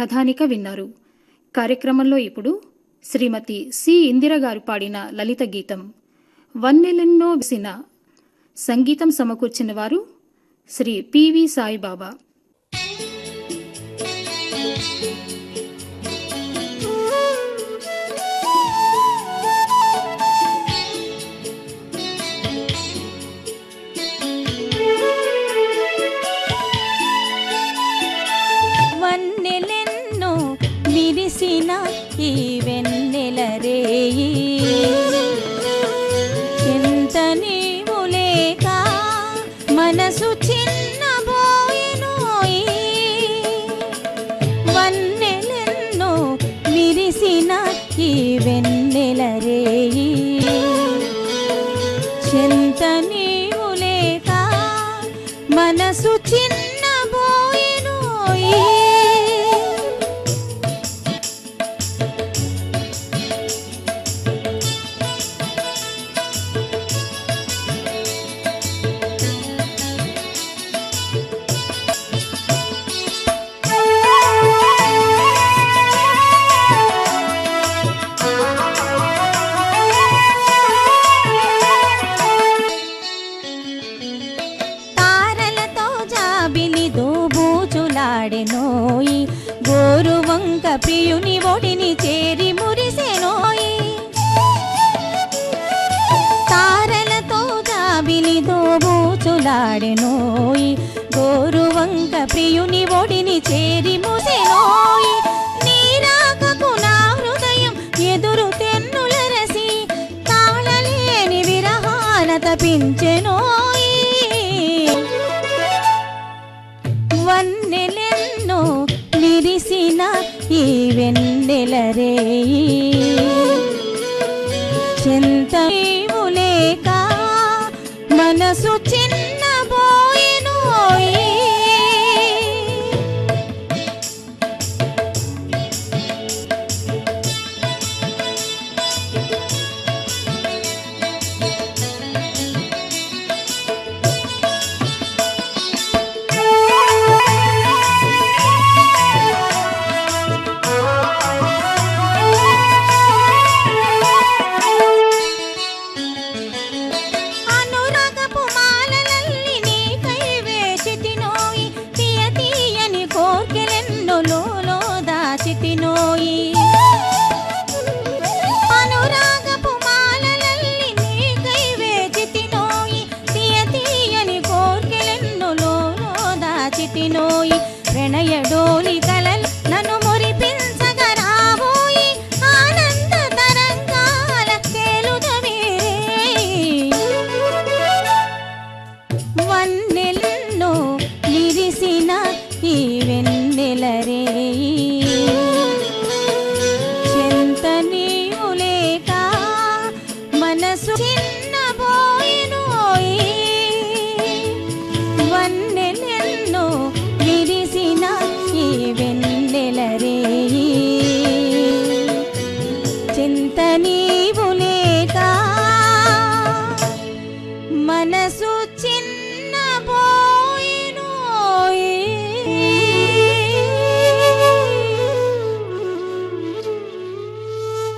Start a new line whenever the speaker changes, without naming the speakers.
కథానిక విన్నారు. కార్యక్రమంలో ఇప్పుడు శ్రీమతి సి. ఇందిర గారు పాడిన లలిత గీతం వన్నెలెన్నో విసిన సంగీతం సమకూర్చిన వారు శ్రీ పివి సాయిబాబా.
వన్నెలెన్నో విరిసిన ఈ వెన్నెల రేయి. ఎంత నీవు లేక మనసు చిన్నబోయెనోయి వన్నెలెన్నో మిరిసిన ఈ వెన్నెల రేయి. చెంత నీవు లేక మనసు చిన్న దోబూచులాడెనోయి గోరు వంక ప్రియుని ఒడిని చేరి మురిసెనోయి తారలతో జాబిలి దోబూచులాడెనోయి గోరు వంక ప్రియుని ఒడిని చేరి ముసెనోయి వెన్నెల రేయి చింత మనసు చిన్న ప్రణయ కలల్ నన్ను మురిపించగా రాబోయి ఆనంద తరంగాల కేలుదమేరే వన్నెలెన్నో విరిసిన ఈ వెన్నెల రేయి నీవు లేక మనసు ನೆನೆಸುತ್ತ